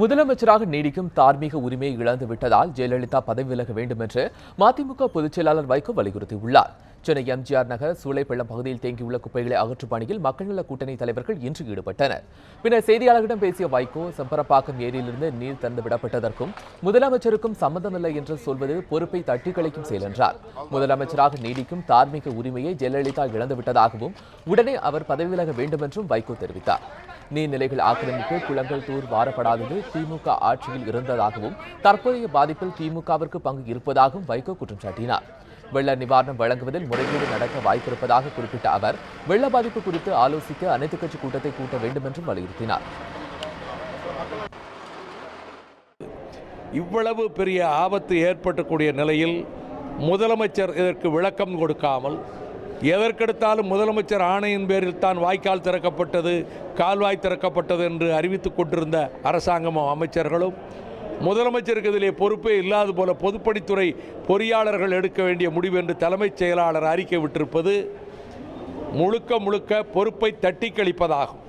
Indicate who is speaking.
Speaker 1: முதலமைச்சராக நீடிக்கும் தார்மீக உரிமையை இழந்து விட்டதால் ஜெயலலிதா பதவி விலக வேண்டும் என்று மதிமுக பொதுச் செயலாளர் வைகோ வலியுறுத்தியுள்ளார். சென்னை எம்ஜிஆர் நகர் சூளைப்பள்ளம் பகுதியில் தேங்கியுள்ள குப்பைகளை அகற்றும் பணியில் மக்கள் நல கூட்டணி தலைவர்கள் இன்று ஈடுபட்டனர். பின்னர் செய்தியாளர்களிடம் பேசிய வைகோ செம்பரப்பாக்கம் ஏரியிலிருந்து நீர் திறந்து விடப்பட்டதற்கும் முதலமைச்சருக்கும் சம்பந்தமில்லை என்று சொல்வது பொறுப்பை தட்டி கழிக்கும் செயல் என்றார். முதலமைச்சராக நீடிக்கும் தார்மீக உரிமையை ஜெயலலிதா இழந்து விட்டதாகவும் உடனே அவர் பதவி விலக வேண்டும் என்றும் வைகோ தெரிவித்தார். நீர்நிலைகள் ஆக்கிரமிப்பு குளங்கள் தூர் வாரப்படாதது திமுக ஆட்சியில் இருந்ததாகவும் தற்போதைய பாதிப்பில் திமுகவிற்கு பங்கு இருப்பதாகவும் வைகோ குற்றம் சாட்டினார். வெள்ள நிவாரணம் வழங்குவதில் முறைகேடு நடக்க வாய்ப்பிருப்பதாக குறிப்பிட்ட அவர் வெள்ள பாதிப்பு குறித்து ஆலோசிக்க அனைத்துக் கட்சி கூட்டத்தை கூட்ட வேண்டும் என்றும் வலியுறுத்தினார்.
Speaker 2: இவ்வளவு பெரிய ஆபத்து ஏற்பட்டக்கூடிய நிலையில் முதலமைச்சர் இதற்கு விளக்கம் கொடுக்காமல் எதற்கெடுத்தாலும் முதலமைச்சர் ஆணையின் பேரில் தான் வாய்க்கால் திறக்கப்பட்டது கால்வாய் திறக்கப்பட்டது என்று அறிவித்துக் கொண்டிருந்த அரசாங்கமும் அமைச்சர்களும் முதலமைச்சருக்கு இதிலே பொறுப்பே இல்லாது போல பொதுப்பணித்துறை பொறியாளர்கள் எடுக்க வேண்டிய முடிவு என்று தலைமைச் செயலாளர் அறிக்கை விட்டிருப்பது முழுக்க முழுக்க பொறுப்பை தட்டி கழிப்பதாகும்